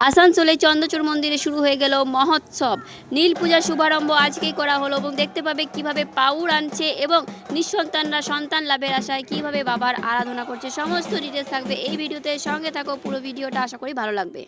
আসানসোলে চন্দ্রচূড় মন্দিরে শুরু হয়ে গেল মহোৎসব। নীল পূজার শুভারম্ভ আজকেই করা হলো এবং দেখতে পাবে কীভাবে পাউর আনছে এবং নিঃসন্তানরা সন্তান লাভের আশায় কীভাবে বাবার আরাধনা করছে। সমস্ত ডিটেলস থাকবে এই ভিডিওতে। সঙ্গে থাকো পুরো ভিডিওটা। আশা করি ভালো লাগবে।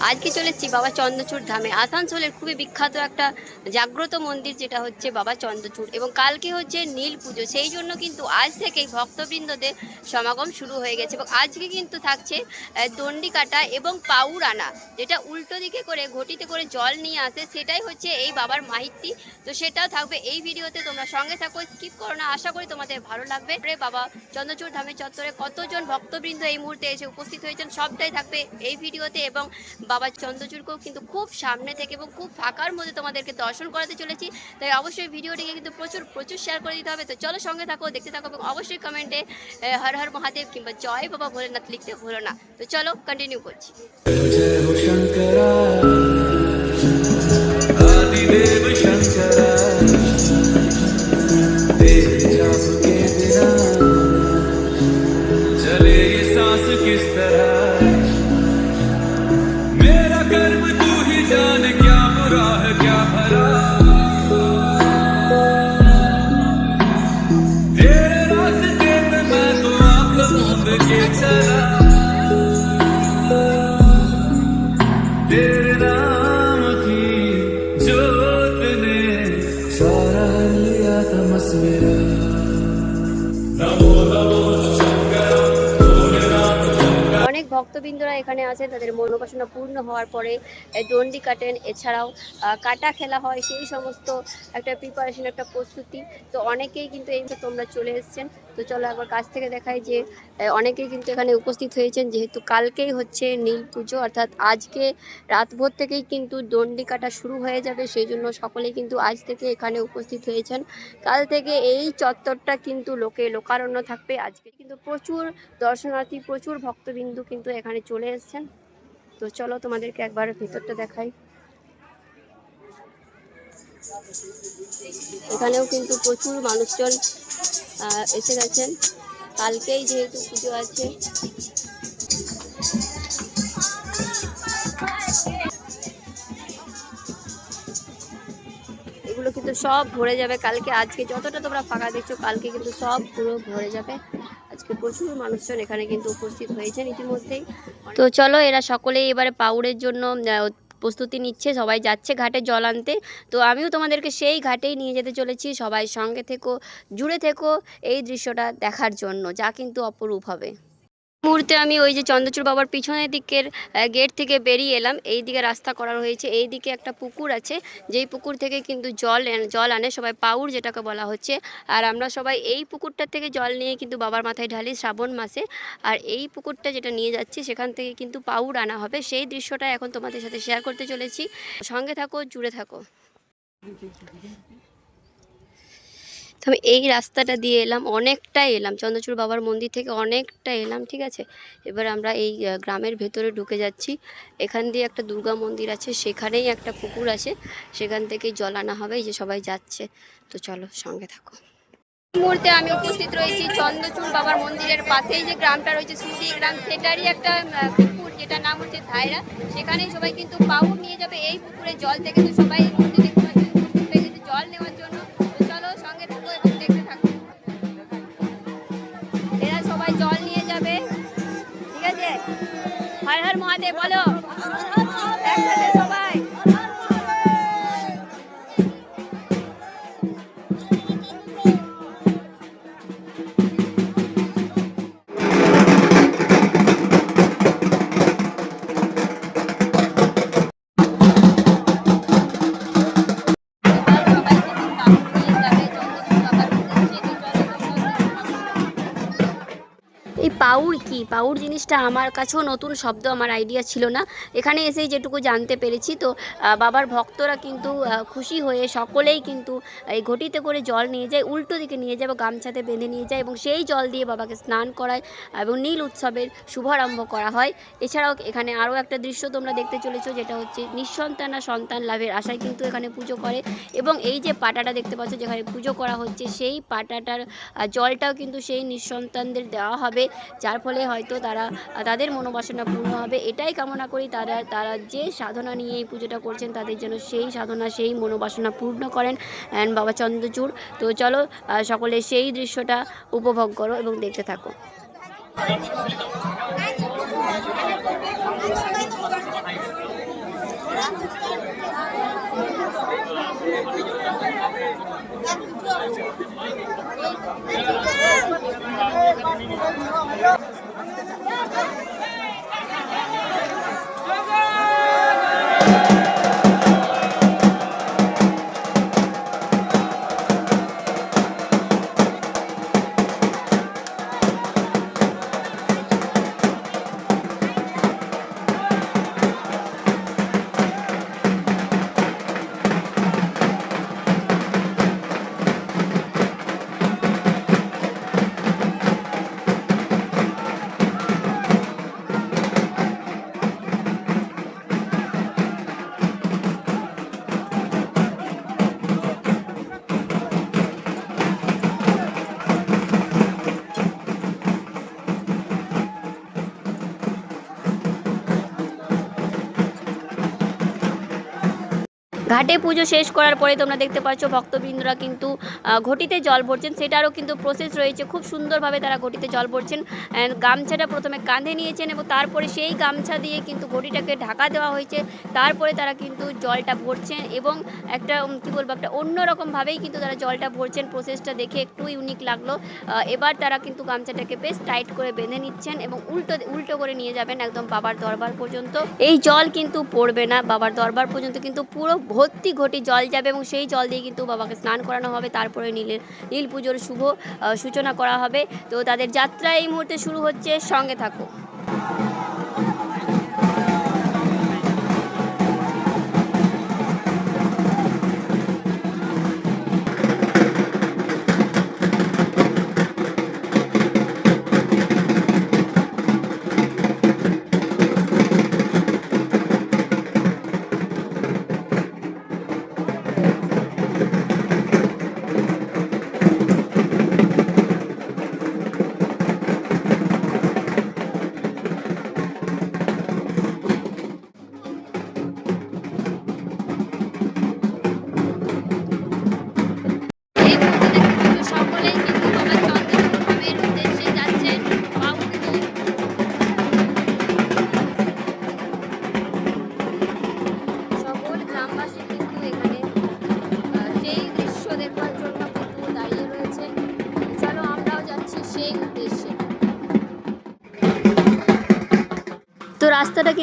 আজকে চলেছি বাবা চন্দ্রচূড় ধামে। আসানসোলের খুবই বিখ্যাত একটা জাগ্রত মন্দির যেটা হচ্ছে বাবা চন্দ্রচূড়। এবং কালকে হচ্ছে নীল পুজো। সেই জন্য কিন্তু আজ থেকেই ভক্তবৃন্দদের সমাগম শুরু হয়ে গেছে। এবং আজকে কিন্তু থাকছে আহ, দণ্ডি কাটা এবং পাউর আনা যেটা উল্টো দিকে করে ঘটিতে করে জল নিয়ে আসে। সেটাই হচ্ছে এই বাবার মাহিত্য তো সেটাও থাকবে এই ভিডিওতে। তোমরা সঙ্গে থাকো স্কিপ করো না। আশা করি তোমাদের ভালো লাগবে। আরে বাবা চন্দ্রচূড় ধামের চত্বরে কতজন ভক্তবৃন্দ এই মুহূর্তে এসে উপস্থিত হয়েছেন? সবটাই থাকবে এই ভিডিওতে। এবং বাবা চন্দ্রচূড়কেও কিন্তু খুব সামনে থেকে এবং খুব ফাঁকার মধ্যে তোমাদেরকে দর্শন করাতে চলেছি। তাই অবশ্যই ভিডিওটিকে কিন্তু প্রচুর প্রচুর শেয়ার করে দিতে হবে। তো চলো সঙ্গে থাকো, দেখতে থাকো এবং অবশ্যই কমেন্টে হর হর মহাদেব কিংবা জয় বাবা ভোলেনাথ লিখতে ভুলো না। তো চলো কন্টিনিউ করছি। অনেক ভক্তবৃন্দরা এখানে আছে তাদের মনোবাসনা পূর্ণ হওয়ার পরে দণ্ডি কাটেন। এছাড়াও কাটা খেলা হয়, সেই সমস্ত একটা প্রিপারেশন একটা প্রস্তুতি। তো অনেকেই কিন্তু এই তোমরা চলে এসেছেন। তো চলো একবার কাছ থেকে দেখাই যে অনেকেই কিন্তু এখানে উপস্থিত হয়েছেন। যেহেতু কালকেই হচ্ছে নীল পুজো, অর্থাৎ আজকে রাতভোর থেকেই কিন্তু দণ্ডি কাটা শুরু হয়ে যাবে। সেই জন্য সকলেই কিন্তু আজ থেকে এখানে উপস্থিত হয়েছেন। কাল থেকে এই চত্বরটা কিন্তু লোকে লোকারণ্য থাকবে। আজকে কিন্তু প্রচুর দর্শনার্থী, প্রচুর ভক্তবিন্দু কিন্তু এখানে চলে এসেছেন। তো চলো তোমাদেরকে একবার ভিতরটা দেখাই। এখানেও কিন্তু প্রচুর মানুষজন এসে গেছেন। কালকেই যেহেতু পুজো আছে। এগুলো কিন্তু সব ভরে যাবে। কালকে, আজকে যতটা তোমরা ফাঁকা দেখছ, কালকে কিন্তু সব পুরো ভরে যাবে। আজকে প্রচুর মানুষজন এখানে কিন্তু উপস্থিত হয়েছেন ইতিমধ্যেই। তো চলো, এরা সকলে এবারে পাউড়ের জন্য প্রস্তুতি নিচ্ছে, সবাই যাচ্ছে ঘাটে জল আনতে। তো আমিও তোমাদেরকে সেই ঘাটেই নিয়ে যেতে চলেছি, সবাই সঙ্গে থেকো, জুড়ে থেকো এই দৃশ্যটা দেখার জন্য, যা কিন্তু অপরূপ হবে। মুহূর্তে আমি ওই যে চন্দ্রচূড় বাবার পিছনের দিকের গেট থেকে বেরিয়ে এলাম। এই দিকে রাস্তা করা হয়েছে এই দিকে একটা পুকুর আছে। যেই পুকুর থেকে কিন্তু জল জল আনে, সবাই পাউর যেটাকে বলা হচ্ছে। আর আমরা সবাই এই পুকুরটার থেকে জল নিয়ে কিন্তু বাবার মাথায় ঢালি শ্রাবণ মাসে। আর এই পুকুরটা যেটা নিয়ে যাচ্ছি, সেখান থেকে কিন্তু পাউর আনা হবে। সেই দৃশ্যটা এখন তোমাদের সাথে শেয়ার করতে চলেছি। সঙ্গে থাকো, জুড়ে থাকো। তো আমি এই রাস্তাটা দিয়ে এলাম, অনেকটাই এলাম। চন্দ্রচূড় বাবার মন্দির থেকে অনেকটা এলাম, ঠিক আছে? এবার আমরা এই গ্রামের ভেতরে ঢুকে যাচ্ছি। এখান দিয়ে একটা দুর্গা মন্দির আছে, সেখানেই একটা পুকুর আছে। সেখান থেকেই জল আনা হবে যে সবাই যাচ্ছে। তো চলো, সঙ্গে থাকো। মুহূর্তে আমি উপস্থিত রয়েছি চন্দ্রচূড় বাবার মন্দিরের পাশেই যে গ্রামটা রয়েছে সুদি গ্রাম, সেটারই একটা পুকুর, যেটার নাম হচ্ছে ধায়রা সেখানেই সবাই কিন্তু পাউর নিয়ে যাবে, এই পুকুরে জল থেকে তো সবাই মহাদেব বলো। পাউর কি? পাউর জিনিসটা আমার কাছেও নতুন শব্দ, আমার আইডিয়া ছিল না। এখানে এসেই যেটুকু জানতে পেরেছি, তো বাবার ভক্তরা কিন্তু খুশি হয়ে সকলেই কিন্তু এই ঘটিতে করে জল নিয়ে যায়, উল্টো দিকে নিয়ে যায় বা গামছাতে বেঁধে নিয়ে যায় এবং সেই জল দিয়ে বাবাকে স্নান করায় এবং নীল উৎসবের শুভারম্ভ করা হয়। এছাড়াও এখানে আরও একটা দৃশ্য তোমরা দেখতে চলেছো, যেটা হচ্ছে নিঃসন্তানা সন্তান লাভের আশায় কিন্তু এখানে পুজো করে এবং এই যে পাটাটা দেখতে পাচ্ছ, যেখানে পুজো করা হচ্ছে, সেই পাটাটার জলটাও কিন্তু সেই নিঃসন্তানদের দেওয়া হবে। যার ফলে হয়তো তারা, তাদের মনোবাসনা পূর্ণ হবে। এটাই কামনা করি তারা তারা যে সাধনা নিয়ে এই পুজোটা করছেন, তাদের যেন সেই সাধনা, সেই মনোবাসনা পূর্ণ করেন। অ্যান্ড বাবা চন্দ্রচূড়, তো চলো সকলে সেই দৃশ্যটা উপভোগ করো এবং দেখতে থাকো। ঘাটে পুজো শেষ করার পরে তোমরা দেখতে পাচ্ছ ভক্তবৃন্দরা কিন্তু ঘটিতে জল ভরছেন। সেটারও কিন্তু প্রসেস রয়েছে। খুব সুন্দরভাবে তারা ঘটিতে জল ভরছেন। গামছাটা প্রথমে কাঁধে নিয়েছেন এবং তারপরে সেই গামছা দিয়ে কিন্তু ঘটিটাকে ঢাকা দেওয়া হয়েছে। তারপরে তারা কিন্তু জলটা ভরছেন এবং একটা কী বলব, একটা অন্যরকমভাবেই কিন্তু তারা জলটা ভরছেন। প্রসেসটা দেখে একটু ইউনিক লাগল। এবার তারা কিন্তু গামছাটাকে বেশ টাইট করে বেঁধে নিচ্ছেন এবং উল্টো উল্টো করে নিয়ে যাবেন একদম বাবার দরবার পর্যন্ত। এই জল কিন্তু পড়বে না বাবার দরবার পর্যন্ত, কিন্তু পুরো ভর্তি ঘটি জল যাবে এবং সেই জল দিয়ে কিন্তু বাবাকে স্নান করানো হবে। তারপরে নীলের নীল পুজোর শুভ সূচনা করা হবে। তো তাদের যাত্রা এই মুহূর্তে শুরু হচ্ছে। সঙ্গে থাকো।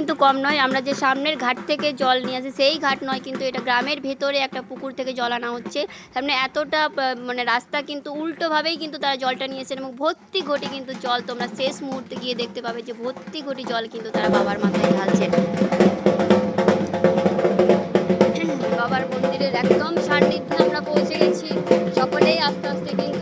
কিন্তু কম নয়। আমরা যে সামনের ঘাট থেকে জল নিয়ে আসি, সেই ঘাট নয়, কিন্তু এটা গ্রামের ভেতরে একটা পুকুর থেকে জল আনা হচ্ছে। সামনে এতটা মানে রাস্তা কিন্তু উল্টোভাবেই কিন্তু তারা জলটা নিয়েছেন এবং ভর্তি ঘটি কিন্তু জল তোমরা শেষ মুহূর্তে গিয়ে দেখতে পাবে যে ভর্তি ঘটি জল কিন্তু তারা বাবার মাথায় ঢালছেন বাবার মন্দিরের একদম সান্নিধ্যে আমরা পৌঁছে গেছি। সকলেই আস্তে আস্তে কিন্তু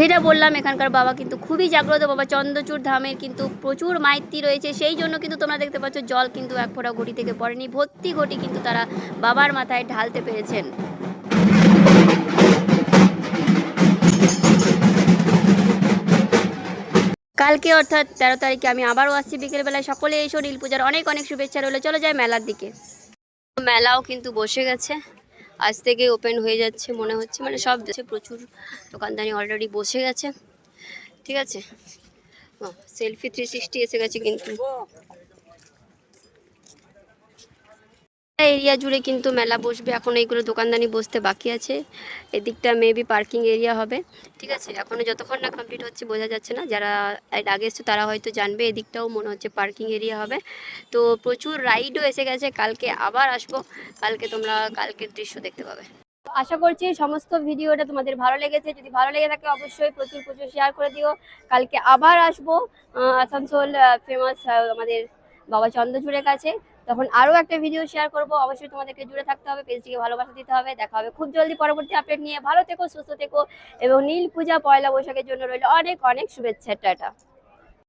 যেটা বললাম, এখানকার বাবা কিন্তু খুবই জাগ্রত। বাবা চন্দ্রচূড় ধামের কিন্তু প্রচুর মাইতি রয়েছে। সেই জন্য কিন্তু তোমরা দেখতে পাচ্ছ, জল কিন্তু এক ফোঁটা ঘটি থেকে পড়েনি। ভর্তি ঘটি কিন্তু তারা বাবার মাথায় ঢালতে পেরেছেন। কালকে অর্থাৎ তেরো তারিখে আমি আবারও আসছি বিকেলবেলায়। সকলে এসো, নীল পূজার অনেক অনেক শুভেচ্ছা রইল। চলো যাই মেলার দিকে। মেলাও কিন্তু বসে গেছে। আজ থেকে ওপেন হয়ে যাচ্ছে মনে হচ্ছে মানে সব দেশে প্রচুর দোকানদানি অলরেডি বসে গেছে, ঠিক আছে? সেলফি থ্রি সিক্সটি এসে গেছে কিন্তু। এরিয়া জুড়ে কিন্তু মেলা বসবে। এখন এইগুলো দোকানদানি বসতে বাকি আছে। এদিকটা মেবি পার্কিং এরিয়া হবে। ঠিক আছে, এখনও যতক্ষণ না কমপ্লিট হচ্ছে বোঝা যাচ্ছে না। যারা আগে এসছে তারা হয়তো জানবে, এদিকটাও মনে হচ্ছে পার্কিং এরিয়া হবে। তো প্রচুর রাইডও এসে গেছে। কালকে আবার আসব। কালকে তোমরা কালকের দৃশ্য দেখতে পাবে। আশা করছি সমস্ত ভিডিওটা তোমাদের ভালো লেগেছে। যদি ভালো লেগে থাকে অবশ্যই প্রচুর প্রচুর শেয়ার করে দিও। কালকে আবার আসব আসানসোল ফেমাস আমাদের বাবা চন্দ্রচূড়ের কাছে। তখন আরও একটা ভিডিও শেয়ার করব। অবশ্যই তোমাদেরকে জুড়ে থাকতে হবে, পেজটিকে ভালোবাসা দিতে হবে। দেখা হবে খুব জলদি পরবর্তী আপডেট নিয়ে। ভালো থেকো, সুস্থ থেকো, এবং নীল পূজা পয়লা বৈশাখের জন্য রইল অনেক অনেক শুভেচ্ছা। টাটা।